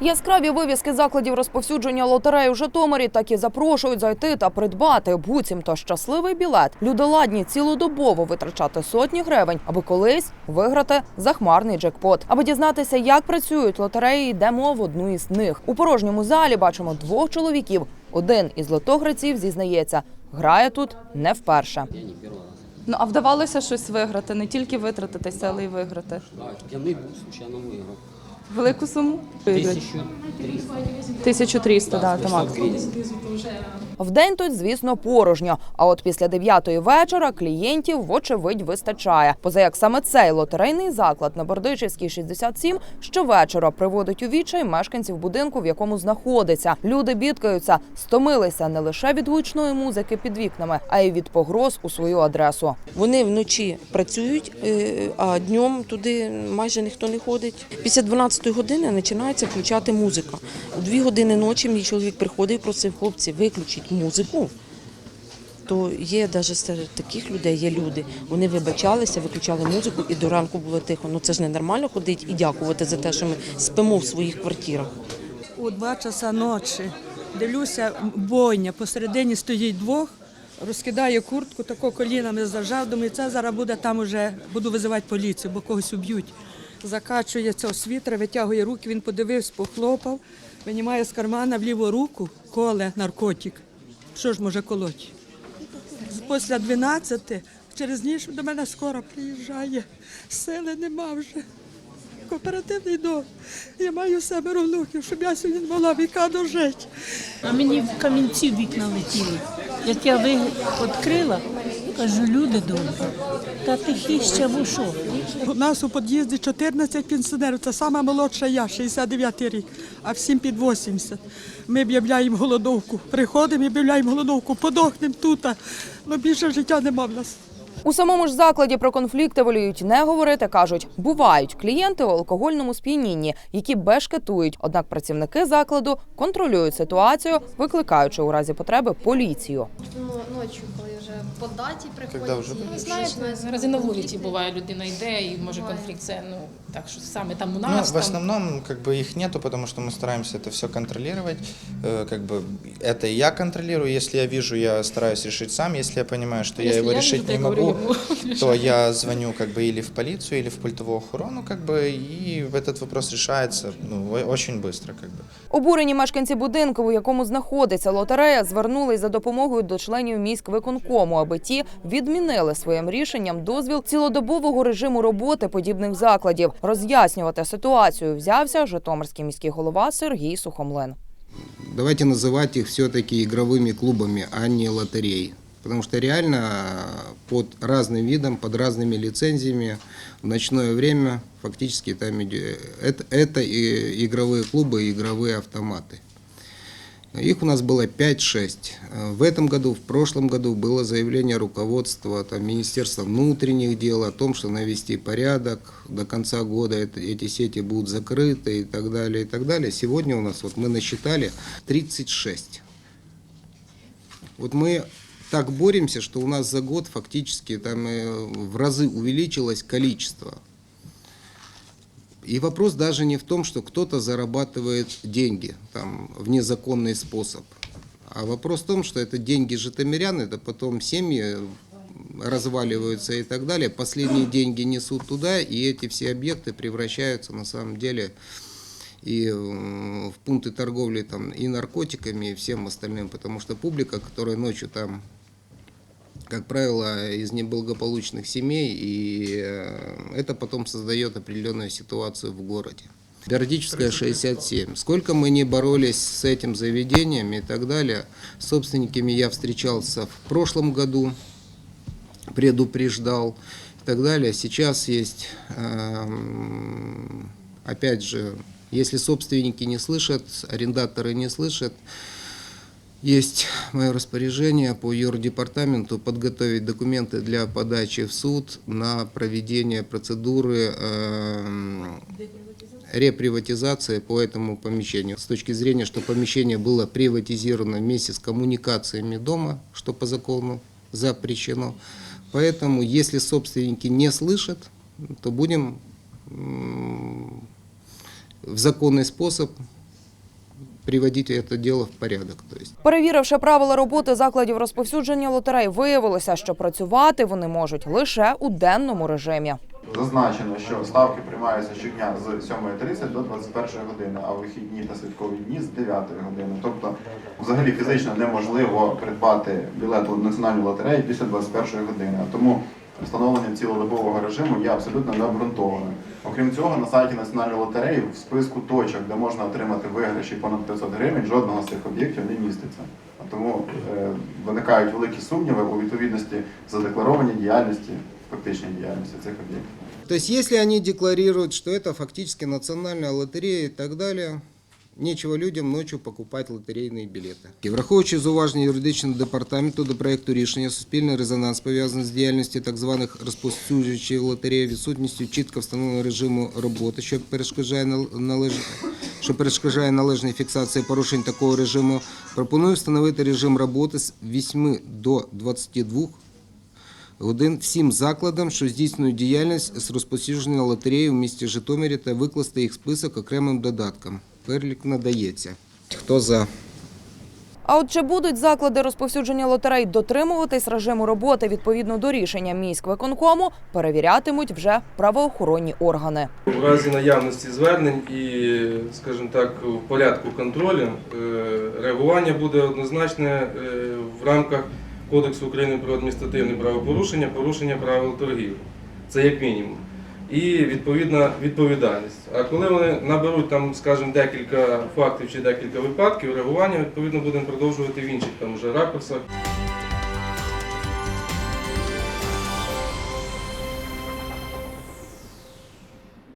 Яскраві вивіски закладів розповсюдження лотереї у Житомирі так і запрошують зайти та придбати буцімто щасливий білет. Люди ладні цілодобово витрачати сотні гривень, аби колись виграти захмарний джекпот. Аби дізнатися, як працюють лотереї, йдемо в одну із них. У порожньому залі бачимо двох чоловіків. Один із лотограців зізнається, грає тут не вперше. Ну а вдавалося щось виграти, не тільки витратитися, але й виграти. Так, я не був случайно виграв. Велику суму? 1300. 1300, да, то максимум. Вдень тут, звісно, порожньо. А от після дев'ятої вечора клієнтів, вочевидь, вистачає. Поза як саме цей лотерейний заклад на Бердичівській 67 щовечора приводить у відчай мешканців будинку, в якому знаходиться. Люди бідкаються, стомилися не лише від гучної музики під вікнами, а й від погроз у свою адресу. Вони вночі працюють, е, а днем туди майже ніхто не ходить. Після 12 години починається включати музика. У дві години ночі мій чоловік приходив і просив хлопці, виключіть музику. То є навіть серед таких людей, є люди. Вони вибачалися, виключали музику і до ранку було тихо. Ну це ж ненормально ходити і дякувати за те, що ми спимо в своїх квартирах. У два часа ночі дивлюся, бойня, посередині стоїть двох, розкидає куртку, тако колінами зажав, думаю, це зараз буде там уже, буду визивати поліцію, бо когось уб'ють. Закачує цього світра, витягує руки, він подивився, похлопав, винімає з кармана в ліву руку, коле наркотик. Що ж може колоть? Після 12 через ніч до мене скоро приїжджає. Сили нема вже кооперативний дом. Я маю семеро внуків, щоб я сьогодні могла віка дожити. А мені в камінці вікна летіли. Як я ви відкрила, кажу, люди добрі. Та тихіще в що? У нас у під'їзді 14 пенсіонерів, це сама молодша я, 69 рік, а всім під 80. Ми об'являємо голодовку. Приходимо і об'являємо голодовку, подохнемо тут. але Ну більше життя нема в нас. У самому ж закладі про конфлікти воліють не говорити. кажуть, бувають клієнти у алкогольному сп'янінні, які бешкетують. Однак працівники закладу контролюють ситуацію, викликаючи у разі потреби поліцію. Ну, ночі, коли вже по даті приходять. Когда вже і приходять? знаєте, Зараз і на вулиці буває, людина йде і може конфлікт це ну так що саме там у Ну, нас в там. основном, как бы их нету, потому что мы стараемся это все контролировать. Э, Как бы это и я контролирую. Если я вижу, я стараюсь решить сам. Если я понимаю, что я Если его я решить вижу, то не я говорю могу, ему то я звоню как бы или в полицию, или в пультовую охрану, как бы, и этот вопрос решается ну, о- очень быстро, как бы. Обурені мешканці будинку, у якому знаходиться лотерея, звернулись за допомогою до членів міськвиконкому, аби ті відмінили своїм рішенням дозвіл цілодобового режиму роботи подібних закладів. Роз'яснювати ситуацію взявся Житомирський міський голова Сергій Сухомлин. давайте называть их все-таки игровыми клубами, а не лотереей. Потому что реально под разным видом, под разными лицензиями в ночное время фактически там это, это и игровые клубы, и игровые автоматы. Их у нас было 5-6. В этом году, в прошлом году было заявление руководства там, Министерства внутренних дел о том, что навести порядок, до конца года это- эти сети будут закрыты и так далее, и так далее. Сегодня у нас, вот мы насчитали 36. Вот мы так боремся, что у нас за год фактически там э, в разы увеличилось количество. И вопрос даже не в том, что кто-то зарабатывает деньги там, в незаконный способ. А вопрос в том, что это деньги житомирян, это потом семьи разваливаются и так далее. Последние деньги несут туда, и эти все объекты превращаются на самом деле и э, в пункты торговли там, и наркотиками, и всем остальным. Потому что публика, которая ночью там как правило, из неблагополучных семей, и э, это потом создает определенную ситуацию в городе. Бердичевская 67. Сколько мы не боролись с этим заведением и так далее, с собственниками я встречался в прошлом году, предупреждал и так далее. Сейчас есть, эм, опять же, если собственники не слышат, арендаторы не слышат, есть мое распоряжение по юрдепартаменту подготовить документы для подачи в суд на проведение процедуры эм, реприватизации по этому помещению. С точки зрения, что помещение было приватизировано вместе с коммуникациями дома, что по закону запрещено. Поэтому, если собственники не слышат, то будем в законный способ приводить это дело в порядок. То. Перевіривши правила роботи закладів розповсюдження лотерей, виявилося, що працювати вони можуть лише у денному режимі. Зазначено, що ставки приймаються щодня з 7.30 до 21 години, а вихідні та святкові дні з 9 години. Тобто, взагалі фізично неможливо придбати білет у національну лотерею після 21 години. Тому встановлення цілодобового режиму є абсолютно необґрунтованим. Окрім цього, на сайті національної лотереї в списку точок, де можна отримати виграші понад 500 гривень, жодного з цих об'єктів не міститься. А Тому е, виникають великі сумніви у відповідності задекларованій діяльності, фактичній діяльності цих об'єктів. То есть, если они декларируют, что это фактически национальная лотерея и так далее, нечего людям ночью покупать лотерейные билеты. І враховуючи зауваження юридичного департаменту до проекту рішення, суспільний резонанс пов'язаний з діяльністю так званих розповсюджуючих лотерей, відсутністю чітко встановленого режиму роботи, що перешкоджає нал- належ... що перешкоджає належній фіксації порушень такого режиму, пропоную встановити режим роботи з 8 до 22 годин всім закладам, що здійснюють діяльність з розповсюдження лотереї в місті Житомирі та викласти їх список окремим додатком. Перелік надається. Хто за? А от чи будуть заклади розповсюдження лотерей дотримуватись режиму роботи відповідно до рішення міськвиконкому, перевірятимуть вже правоохоронні органи. У разі наявності звернень і, скажімо так, в порядку контролю е, реагування буде однозначне е, в рамках Кодексу України про адміністративне правопорушення, порушення правил торгівлі. Це як мінімум. І відповідна відповідальність. А коли вони наберуть там, скажімо, декілька фактів чи декілька випадків, реагування відповідно будемо продовжувати в інших там вже ракурсах.